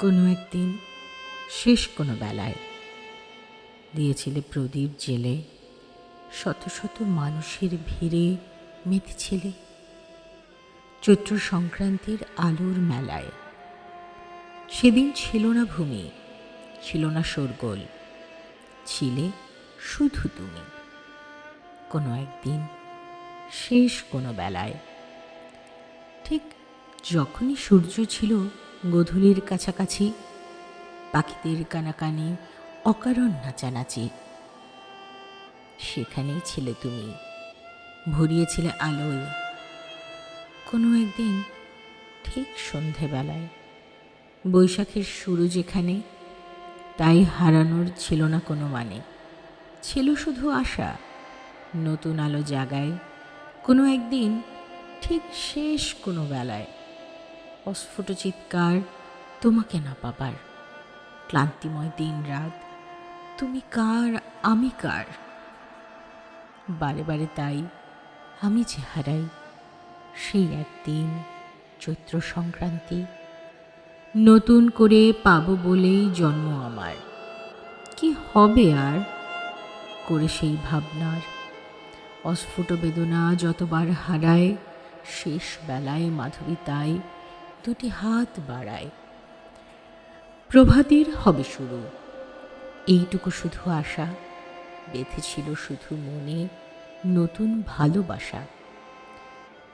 কোনো একদিন, শেষ কোনো বেলায় দিয়েছিলে প্রদীপ জেলে, শত শত মানুষের ভিড়ে মেতেছিলে চৈত্র সংক্রান্তির আলোর মেলায়। সেদিন ছিল না ভূমি, ছিল না শোরগোল, ছিলে শুধু তুমি। কোনো একদিন, শেষ কোনো বেলায়, ঠিক যখনই সূর্য ছিল গধূলির কাছাকাছি, পাখিদের কানাকানি, অকারণ নাচানাচি। সেখানেই ছিলে তুমি, ভরিয়েছিলে আলোয়। কোনো একদিন ঠিক সন্ধেবেলায়, বৈশাখের শুরু যেখানে, তাই হারানোর ছিল না কোনো মানে। ছিল শুধু আশা, নতুন আলো জাগায়, কোনো একদিন ঠিক শেষ কোনো বেলায়। অস্ফুট চিৎকার তোমাকে না পাবার। ক্লান্তিময় দিন রাত তুমি কার, আমি কার? বারে বারে তাই আমি যে হারাই, সেই একদিন চৈত্র সংক্রান্তি নতুন করে পাবো বলেই জন্ম আমার। কি হবে আর? করে সেই ভাবনার অস্ফুট বেদনা যতবার হারায়, শেষ বেলায় মাধবী তাই দুটি হাত বাড়ায়। প্রভাতের হবে শুরু। এইটুকু শুধু আশা, বেঁধেছিল শুধু মনে নতুন ভালোবাসা।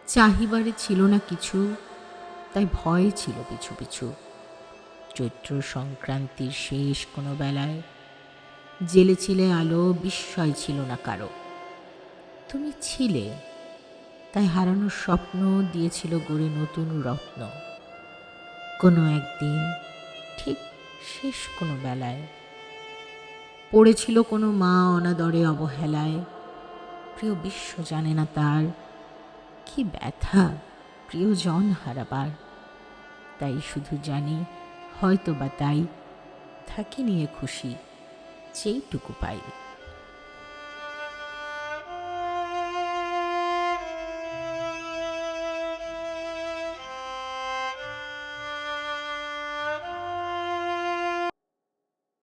চাহিবারে ছিল না কিছু, তাই ভয় ছিল পিছু পিছু। চৈত্র সংক্রান্তির শেষ কোনো বেলায় জেলে ছিলে আলো, বিস্ময় ছিল না কারও। তুমি ছিলে, তাই হারানোর স্বপ্ন দিয়েছিল গড়ে নতুন রত্ন। কোনো একদিন, ঠিক শেষ কোনো বেলায়। পড়েছিল কোনো মা অনাদরে অবহেলায়। প্রিয় বিশ্ব জানে না তার কি ব্যথা প্রিয়জন হারাবার। তাই শুধু জানি হয়তো বা তাই, থাকি নিয়ে খুশি, যেইটুকু পাই।